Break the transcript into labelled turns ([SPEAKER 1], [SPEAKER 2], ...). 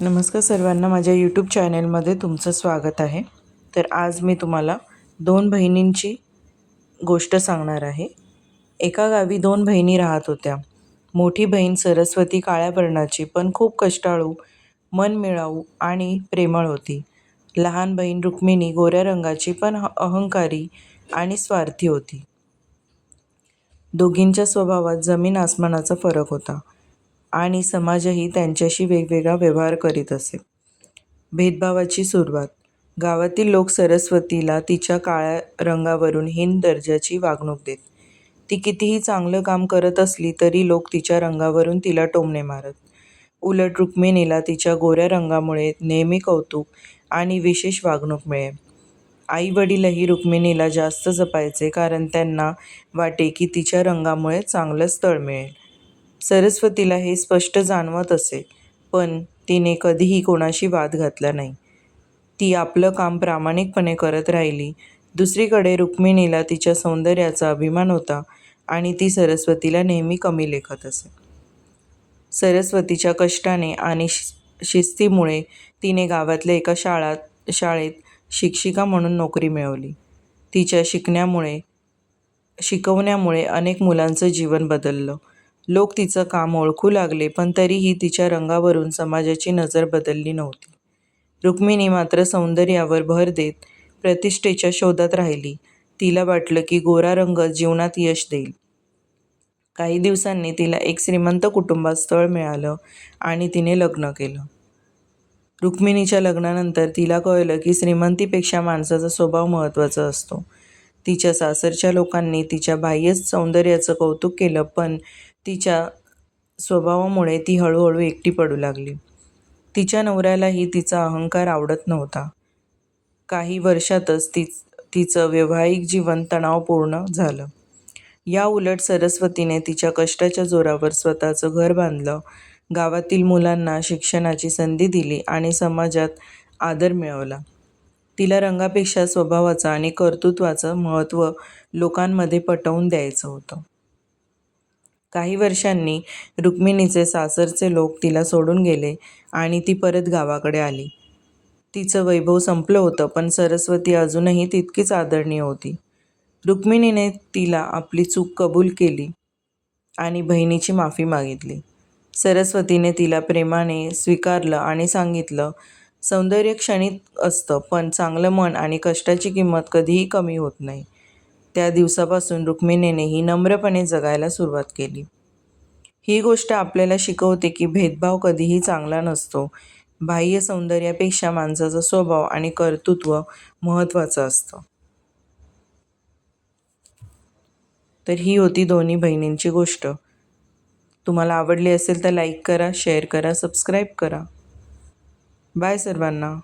[SPEAKER 1] नमस्कार सर्वांना माझ्या यूट्यूब चॅनेलमध्ये तुमचं स्वागत आहे. तर आज मी तुम्हाला दोन बहिणींची गोष्ट सांगणार आहे. एका गावी दोन बहिणी राहत होत्या. मोठी बहीण सरस्वती काळ्या वर्णाची पण खूप कष्टाळू मन मिळावू आणि प्रेमळ होती. लहान बहीण रुक्मिणी गोऱ्या रंगाची पण ह- अहंकारी आणि स्वार्थी होती. दोघींच्या स्वभावात जमीन आसमानाचा फरक होता. आणि समाजही त्यांच्याशी वेगवेगळा व्यवहार करीत असे. भेदभावाची सुरुवात. गावातील लोक सरस्वतीला तिच्या काळ्या रंगावरून हीन दर्जाची वागणूक देत. ती कितीही चांगलं काम करत असली तरी लोक तिच्या रंगावरून तिला टोमणे मारत. उलट रुक्मिणीला तिच्या गोऱ्या रंगामुळे नेहमी कौतुक आणि विशेष वागणूक मिळे आई वडीलही रुक्मिणीला जास्त जपायचे कारण त्यांना वाटे की तिच्या रंगामुळे चांगलं स्थळ मिळेल. सरस्वतीला हे स्पष्ट जाणवत असे पण तिने कधीही कोणाशी वाद घातला नाही. ती आपलं काम प्रामाणिकपणे करत राहिली. दुसरीकडे रुक्मिणीला तिच्या सौंदर्याचा अभिमान होता आणि ती सरस्वतीला नेहमी कमी लेखत असे. सरस्वतीच्या कष्टाने आणि शि- शिस्तीमुळे तिने गावातल्या एका शाळात शाळेत शिक्षिका म्हणून नोकरी मिळवली. तिच्या शिकण्यामुळे शिकवण्यामुळे अनेक मुलांचं जीवन बदललं. लोक तिचं काम ओळखू लागले पण तरीही तिच्या रंगावरून समाजाची नजर बदलली नव्हती. रुक्मिणी मात्र सौंदर्यावर भर देत प्रतिष्ठेच्या शोधात राहिली. तिला वाटलं की गोरा रंग जीवनात यश देईल. काही दिवसांनी तिला एक श्रीमंत कुटुंबात स्थळ मिळालं आणि तिने लग्न केलं. रुक्मिणीच्या लग्नानंतर तिला कळलं की श्रीमंतीपेक्षा माणसाचा स्वभाव महत्त्वाचा असतो. तिच्या सासरच्या लोकांनी तिच्या बाह्य सौंदर्याचं कौतुक केलं पण तिच्या स्वभावामुळे ती हळूहळू एकटी पडू लागली. तिच्या नवऱ्यालाही तिचा अहंकार आवडत नव्हता. काही वर्षातच ती तिचं वैवाहिक जीवन तणावपूर्ण झालं. या उलट सरस्वतीने तिच्या कष्टाच्या जोरावर स्वतःचं घर बांधलं गावातील मुलांना शिक्षणाची संधी दिली आणि समाजात आदर मिळवला. तिला रंगापेक्षा स्वभावाचं आणि कर्तृत्वाचं महत्त्व लोकांमध्ये पटवून द्यायचं होतं. काही वर्षांनी रुक्मिणीचे सासरचे लोक तिला सोडून गेले आणि ती परत गावाकडे आली. तिचं वैभव संपलं होतं पण सरस्वती अजूनही तितकीच आदरणीय होती. रुक्मिणीने तिला आपली चूक कबूल केली आणि बहिणीची माफी मागितली. सरस्वतीने तिला प्रेमाने स्वीकारलं आणि सांगितलं सौंदर्य क्षणित असतं पण चांगलं मन आणि कष्टाची किंमत कधीही कमी होत नाही. त्या दिवसापासून रुक्मिणीने ही नम्रपणे जगायला सुरुवात केली. ही गोष्ट आपल्याला शिकवते की भेदभाव कधीही चांगला नसतो. बाह्य सौंदर्यापेक्षा माणसाचा स्वभाव आणि कर्तृत्व महत्त्वाचं असतं. तर ही होती दोन्ही बहिणींची गोष्ट. तुम्हाला आवडली असेल तर लाईक करा शेअर करा सबस्क्राईब करा. बाय सर्वांना.